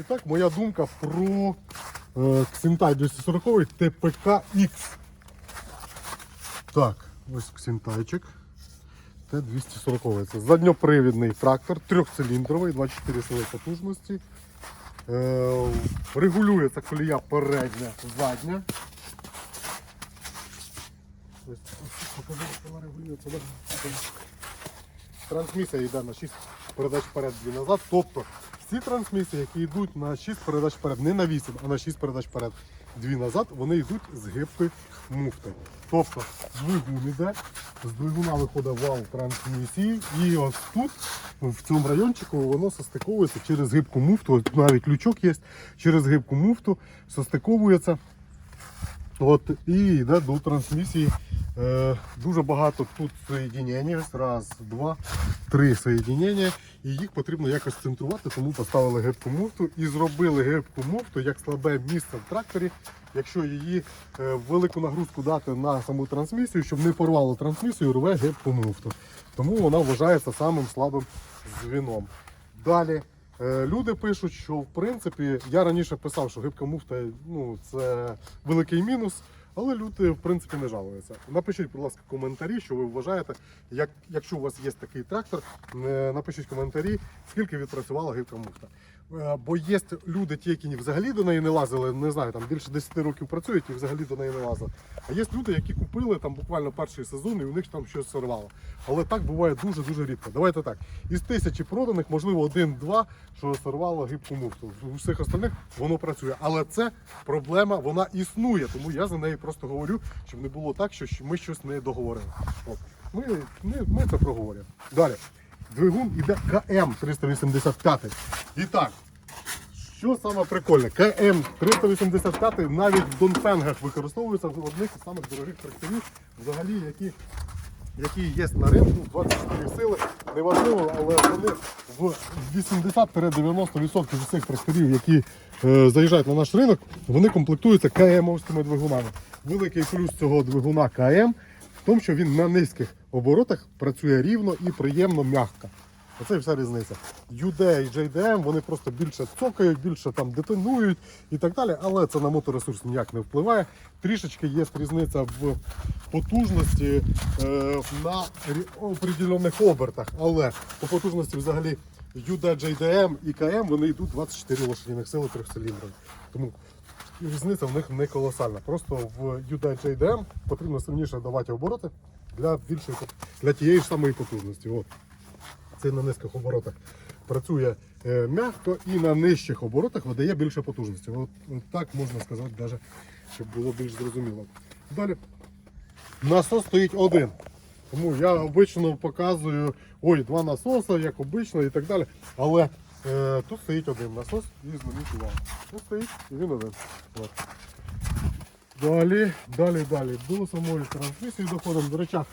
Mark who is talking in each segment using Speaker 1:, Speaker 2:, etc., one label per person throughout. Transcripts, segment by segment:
Speaker 1: І так, моя думка про е, Ксентай 240 ТПК-X. Так, ось Ксентайчик. Т-240. Це задньопривідний трактор, трьохциліндровий, 24 сили потужності. Е, регулюється колія передня, задня. Трансмісія йде на 6 передач вперед, 2 назад. Тобто всі трансмісії, які йдуть на 6 передач вперед, не на 8, а на 6 передач вперед, 2 назад, вони йдуть з гибкою муфти. Тобто двигун іде, з двигуна виходить вал трансмісії, і ось тут, в цьому райончику, воно состиковується через гибку муфту. Навіть лючок є, через гибку муфту состиковується. От, і йде до трансмісії. Е, дуже багато тут соєдінень. Раз, два, три соєдінення. І їх потрібно якось центрувати, тому поставили гибку муфту і зробили гибку муфту як слабе місце в тракторі, якщо її е, велику нагрузку дати на саму трансмісію, щоб не порвало трансмісію, рве гибку муфту. Тому вона вважається самим слабим звіном. Далі. Е, Люди пишуть, що в принципі я раніше писав, що гибка муфта ну, це великий мінус, але люди в принципі не жалуються. Напишіть, будь ласка, коментарі, що ви вважаєте, як, якщо у вас є такий трактор, е, напишіть коментарі, скільки відпрацювала гибка муфта. Е, Бо є люди, ті, які взагалі до неї не лазили, не знаю, там більше 10 років працюють і взагалі до неї не лазили. А є люди, які купили там буквально перший сезон і у них там щось сорвало. Але так буває дуже-дуже рідко. Давайте так. Із тисячі проданих, можливо, один-два, що сорвало гибку муфту. У всіх остальних воно працює. Але це проблема, вона існує. Тому я за неї просто говорю, щоб не було так, що ми щось не договорили. От. Ми, ми, ми це проговоримо. Далі. Двигун іде КМ 385. І так, що саме прикольне, КМ 385 навіть в Донфенгах використовується в одних із самих дорогих тракторів, взагалі, які, які є на ринку, 24 сили. Неважливо, але вони в 80-90% всіх тракторів, які е, заїжджають на наш ринок, вони комплектуються КМовськими двигунами. Великий плюс цього двигуна КМ в тому, що він на низьких оборотах працює рівно і приємно м'яко. Оце вся різниця. UD і JDM вони просто більше цокають, більше там детонують і так далі, але це на моторесурс ніяк не впливає. Трішечки є різниця в потужності е, на определених обертах, але по потужності взагалі UD, JDM і KM вони йдуть 24 лошадиних сили трьохциліндрові. Тому різниця в них не колосальна. Просто в UD JDM потрібно сильніше давати обороти для більшої для тієї ж самої потужності. От. Це на низьких оборотах працює е, м'яко і на нижчих оборотах видає більше потужності. От, от так можна сказати, навіть, щоб було більш зрозуміло. Далі насос стоїть один. Тому я обично показую ой, два насоси, як обично і так далі. Але е, тут стоїть один насос і зверніть увагу. Тут стоїть і він один. От. Далі, далі, далі. До самої трансмісії доходимо до речах.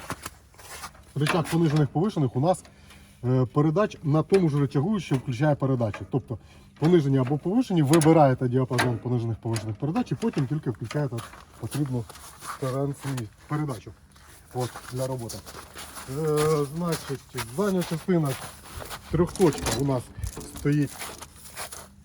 Speaker 1: Речах понижених повишених у нас е, передач на тому ж речагу, що включає передачі. Тобто понижені або повишені, вибираєте діапазон понижених повишених передач і потім тільки включаєте потрібну передачу От, для роботи. Е, значить, задня частина трьохточка у нас стоїть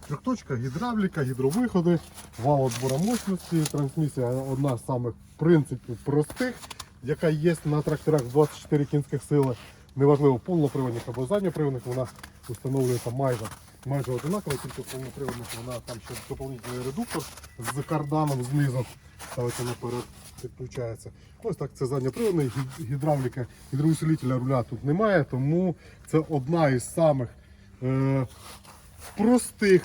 Speaker 1: Трьохточка, гідравліка, гідровиходи, вал отбора мощності, трансмісія одна з самих в принципі простих, яка є на тракторах 24 кінських сили. Неважливо, повноприводних або задньоприводних, вона встановлюється майже майже одинаково, тільки повноприводних вона там ще доповнительний редуктор з карданом знизу ставиться наперед, підключається. Ось так це задньоприводний, гі- гідравліка, гідроусилителя руля тут немає, тому це одна із самих е, простих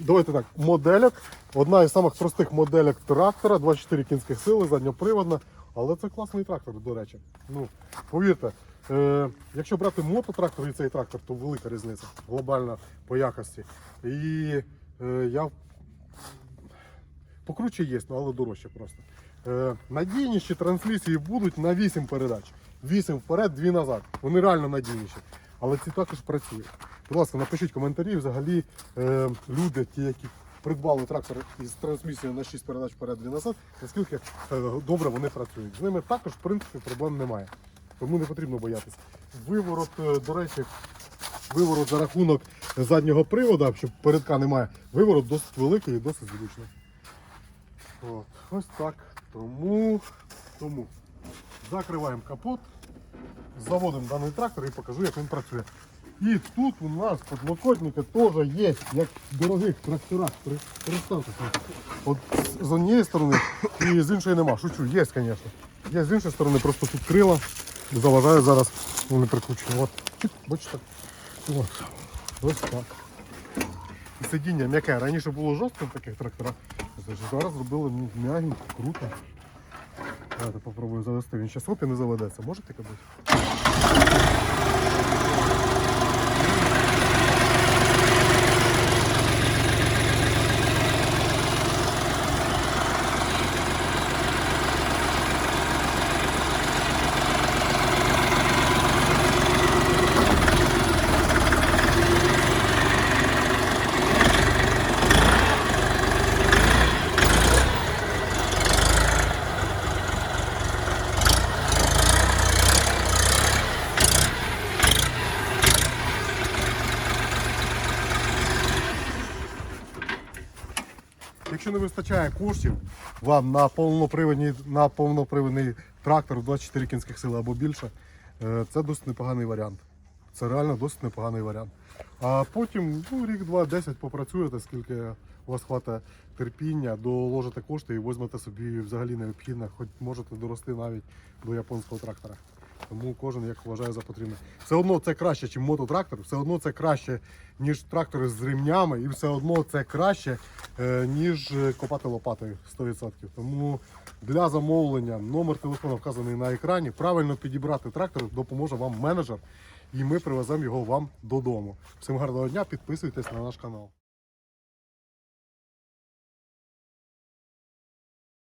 Speaker 1: Давайте так, моделек. Одна із самих простих моделек трактора, 24 кінських сили, задньоприводна. Але це класний трактор, до речі. Ну, повірте, е, якщо брати мототрактор і цей трактор, то велика різниця глобальна по якості. І е, я покруче є, але дорожче просто. Е, надійніші трансмісії будуть на 8 передач. 8 вперед, 2 назад. Вони реально надійніші. Але ці також працюють. Будь ласка, напишіть коментарі. Взагалі е, люди, ті, які придбали трактор із трансмісією на 6 передач вперед, 2 назад, наскільки е, добре вони працюють. З ними також, в принципі, проблем немає. Тому не потрібно боятися. Виворот, е, до речі, виворот за рахунок заднього приводу, щоб передка немає. Виворот досить великий і досить зручний. От, ось так. Тому, тому закриваємо капот, заводимо даний трактор і покажу, як він працює. І тут у нас подлокотники теж є, як в дорогих тракторах. Представтеся. От з однієї сторони і з іншої нема. Шучу, є, звісно. Є з іншої сторони, просто тут крила заважає зараз. Вони прикручені. От, бачите. От. Ось так. Сидіння м'яке. Раніше було жорстко в таких тракторах. Зараз зробили м'ягенько, круто. Давайте попробую завести. Він зараз оп не заведеться. Можете кабуть? Якщо не вистачає коштів вам на повноприводний, на повноприводний трактор 24 кінських сили або більше, е, це досить непоганий варіант. Це реально досить непоганий варіант. А потім ну, рік, два, 10 попрацюєте, скільки у вас хватає терпіння, доложите кошти і візьмете собі взагалі необхідне, хоч можете дорости навіть до японського трактора. Тому кожен як вважає за потрібне. Все одно це краще, ніж мототрактор, все одно це краще, ніж трактори з ремнями, і все одно це краще, е, ніж е, копати лопатою 100%. Тому для замовлення номер телефону вказаний на екрані. Правильно підібрати трактор допоможе вам менеджер, і ми привеземо його вам додому. Всім гарного дня, підписуйтесь на наш канал.